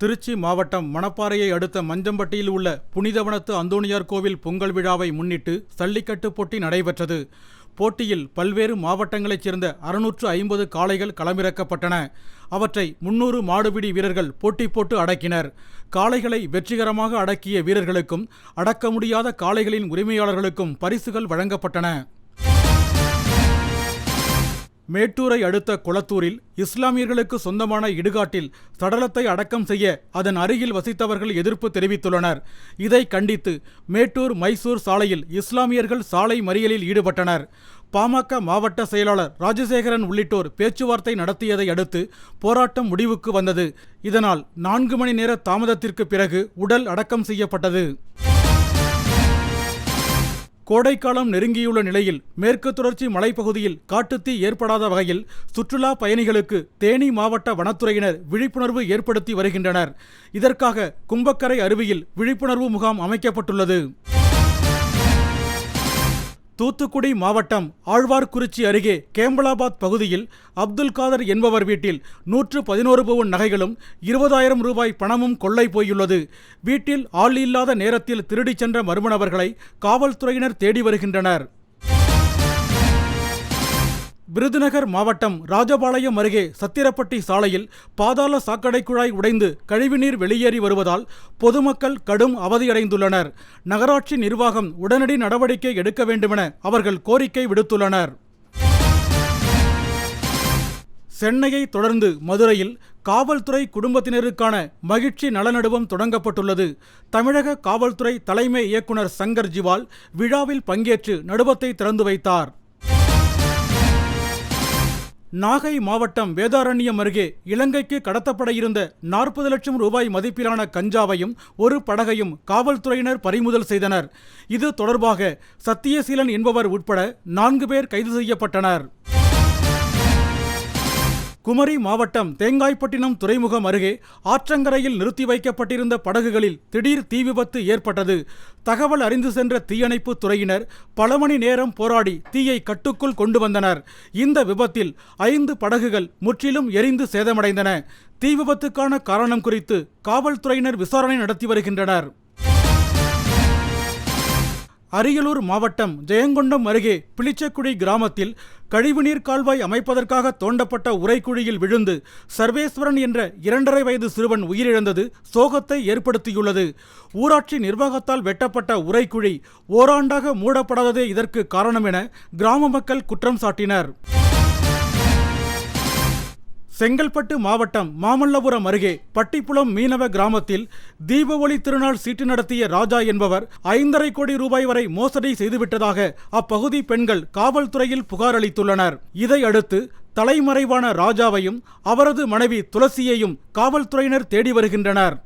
திருச்சி மாவட்டம் மணப்பாறையை அடுத்த மஞ்சம்பட்டியில் உள்ள புனிதவனத்து அந்தோணியார் கோவில் பொங்கல் விழாவை முன்னிட்டு சல்லிக்கட்டு போட்டி நடைபெற்றது. போட்டியில் பல்வேறு மாவட்டங்களைச் சேர்ந்த அறுநூற்று ஐம்பது காளைகள் களமிறக்கப்பட்டன. அவற்றை முன்னூறு மாடுபிடி வீரர்கள் போட்டி போட்டு அடக்கினர். காளைகளை வெற்றிகரமாக அடக்கிய வீரர்களுக்கும் அடக்க முடியாத காளைகளின் உரிமையாளர்களுக்கும் பரிசுகள் வழங்கப்பட்டன. மேட்டூரை அடுத்த குளத்தூரில் இஸ்லாமியர்களுக்கு சொந்தமான இடுகாட்டில் சடலத்தை அடக்கம் செய்ய அதன் அருகில் வசித்தவர்கள் எதிர்ப்பு தெரிவித்துள்ளனர். இதை கண்டித்து மேட்டூர் மைசூர் சாலையில் இஸ்லாமியர்கள் சாலை மறியலில் ஈடுபட்டனர். பாமக மாவட்ட செயலாளர் ராஜசேகரன் உள்ளிட்டோர் பேச்சுவார்த்தை நடத்தியதை அடுத்து போராட்டம் முடிவுக்கு வந்தது. இதனால் நான்கு மணி நேர தாமதத்திற்கு பிறகு உடல் அடக்கம் செய்யப்பட்டது. கோடைக்காலம் நெருங்கியுள்ள நிலையில் மேற்கு தொடர்ச்சி மலைப்பகுதியில் காட்டுத்தீ ஏற்படாத வகையில் சுற்றுலா பயணிகளுக்கு தேனி மாவட்ட வனத்துறையினர் விழிப்புணர்வு ஏற்படுத்தி வருகின்றனர். இதற்காக கும்பக்கரை அருவியில் விழிப்புணர்வு முகாம் அமைக்கப்பட்டுள்ளது. தூத்துக்குடி மாவட்டம் ஆழ்வார்குறிச்சி அருகே கேம்பலாபாத் பகுதியில் அப்துல் காதர் என்பவர் வீட்டில் நூற்று பதினோரு பவுன் நகைகளும் இருபதாயிரம் ரூபாய் பணமும் கொள்ளை போயுள்ளது. வீட்டில் ஆள் இல்லாத நேரத்தில் திருடிச் சென்ற மர்ம நபர்களை காவல்துறையினர் தேடி வருகின்றனர். விருதுநகர் மாவட்டம் ராஜபாளையம் அருகே சத்திரப்பட்டி சாலையில் பாதாள சாக்கடை குழாய் உடைந்து கழிவுநீர் வெளியேறி வருவதால் பொதுமக்கள் கடும் அவதியடைந்துள்ளனர். நகராட்சி நிர்வாகம் உடனடி நடவடிக்கை எடுக்க வேண்டுமென அவர்கள் கோரிக்கை விடுத்துள்ளனர். சென்னையை தொடர்ந்து மதுரையில் காவல்துறை குடும்பத்தினருக்கான மகிழ்ச்சி நலநடுவம் தொடங்கப்பட்டுள்ளது. தமிழக காவல்துறை தலைமை இயக்குனர் சங்கர் ஜிவால் விழாவில் பங்கேற்று நடுவத்தை திறந்து வைத்தார். நாகை மாவட்டம் வேதாரண்யம் அருகே இலங்கைக்கு கடத்தப்பட இருந்த நாற்பது லட்சம் ரூபாய் மதிப்பிலான கஞ்சாவையும் ஒரு படகையும் காவல்துறையினர் பறிமுதல் செய்தனர். இது தொடர்பாக சத்தியசீலன் என்பவர் உட்பட நான்கு பேர் கைது செய்யப்பட்டனர். குமரி மாவட்டம் தேங்காய்பட்டினம் துறைமுகம் அருகே ஆற்றங்கரையில் நிறுத்தி வைக்கப்பட்டிருந்த படகுகளில் திடீர் தீ விபத்து ஏற்பட்டது. தகவல் அறிந்து சென்ற தீயணைப்பு துறையினர் பல மணி நேரம் போராடி தீயை கட்டுக்குள் கொண்டு வந்தனர். இந்த விபத்தில் ஐந்து படகுகள் முற்றிலும் எரிந்து சேதமடைந்தன. தீ விபத்துக்கான காரணம் குறித்து காவல்துறையினர் விசாரணை நடத்தி வருகின்றனர். அரியலூர் மாவட்டம் ஜெயங்கொண்டம் அருகே பிளிச்சக்குடி கிராமத்தில் கழிவுநீர் கால்வாய் அமைப்பதற்காக தோண்டப்பட்ட உரைக்குழியில் விழுந்து சர்வேஸ்வரன் என்ற இரண்டரை வயது சிறுவன் உயிரிழந்தது சோகத்தை ஏற்படுத்தியுள்ளது. ஊராட்சி நிர்வாகத்தால் வெட்டப்பட்ட உரைக்குழி ஓராண்டாக மூடப்படாததே இதற்கு காரணம் என கிராம மக்கள் குற்றம் சாட்டினர். செங்கல்பட்டு மாவட்டம் மாமல்லபுரம் அருகே பட்டிப்புளம் மீனவ கிராமத்தில் தீப ஒளி திருநாள் சீட்டு நடத்திய ராஜா என்பவர் ஐந்தரை கோடி ரூபாய் வரை மோசடி செய்துவிட்டதாக அப்பகுதி பெண்கள் காவல்துறையில் புகார் அளித்துள்ளனர். இதையடுத்து தலைமறைவான ராஜாவையும் அவரது மனைவி துளசியையும் காவல்துறையினர் தேடி வருகின்றனர்.